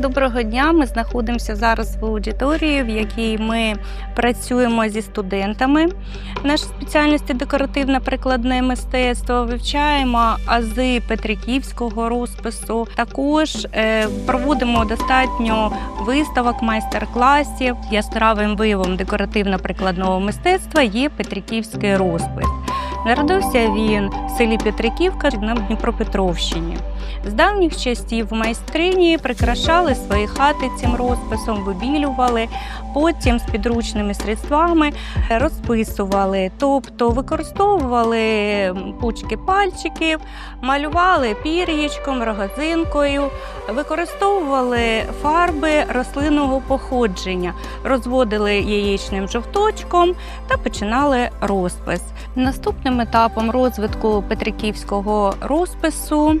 доброго дня. Ми знаходимося зараз в аудиторії, в якій ми працюємо зі студентами. Наша спеціальність декоративне прикладне мистецтво. Вивчаємо ази Петриківського розпису. Також е, проводимо достатньо виставок, майстер-класів. Яскравим виявом декоративно-прикладного мистецтва є Петриківський розпис. Народився він в селі Петриківка на Дніпропетровщині. З давніх часів майстрині прикрашали свої хати цим розписом, вибілювали, потім з підручними средствами розписували, тобто використовували пучки пальчиків, малювали пір'ячком, рогозинкою, використовували фарби рослинного походження, розводили яєчним жовточком та починали розпис. Наступним етапом розвитку петриківського розпису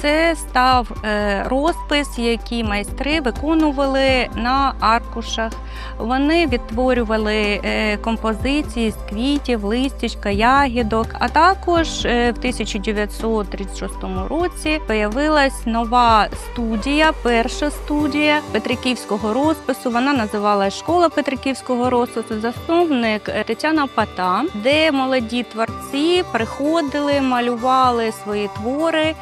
це став е, розпис, який майстри виконували на аркушах. Вони відтворювали е, композиції з квітів, листячка, ягідок. А також е, в 1936 році появилась нова студія, перша студія Петриківського розпису. Вона називалась Школа Петриківського розпису. Засновник е, Тетяна Пата, де молоді творці приходили, малювали свої твори.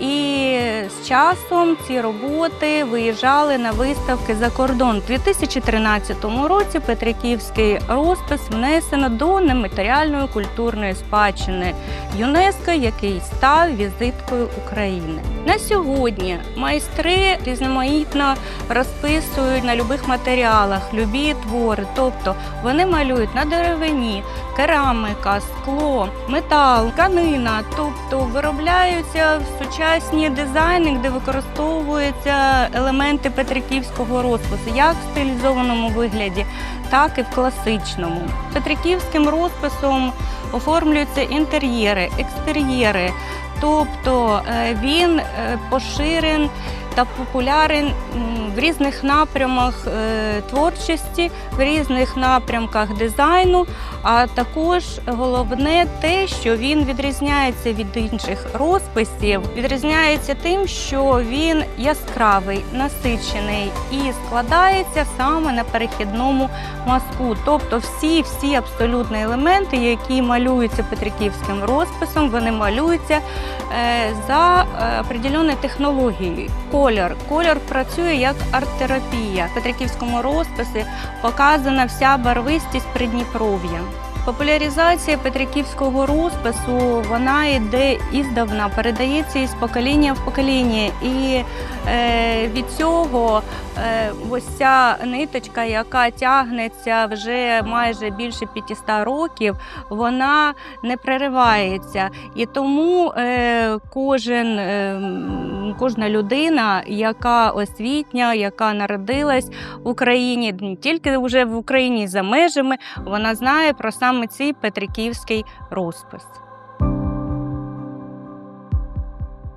І з часом ці роботи виїжджали на виставки за кордон. У 2013 році Петриківський розпис внесено до нематеріальної культурної спадщини ЮНЕСКО, який став візиткою України. На сьогодні майстри різноманітно розписують на любих матеріалах любі твори, тобто вони малюють на деревині, керамика, скло, метал, тканина, тобто виробляються в сучасні дизайни, де використовуються елементи петриківського розпису, як в стилізованому вигляді, так і в класичному. Петриківським розписом оформлюються інтер'єри, екстер'єри, тобто е, він е, поширен та популярен в різних напрямах е, творчості, в різних напрямках дизайну. А також головне те, що він відрізняється від інших розписів, відрізняється тим, що він яскравий, насичений і складається саме на перехідному мазку. Тобто, всі всі абсолютно елементи, які малюються петриківським розписом, вони малюються е, за е, определеною технологією. Колір. Колір працює як арт-терапія. В петриківському розписі показана вся барвистість Придніпров'я. Популяризація петриківського розпису вона йде іздавна, передається із покоління в покоління. І е, від цього ось ця ниточка, яка тягнеться вже майже більше 500 років, вона не переривається. І тому е, кожен, е, кожна людина, яка освітня, яка народилась в Україні, не тільки вже в Україні за межами, вона знає про саме цей петриківський розпис.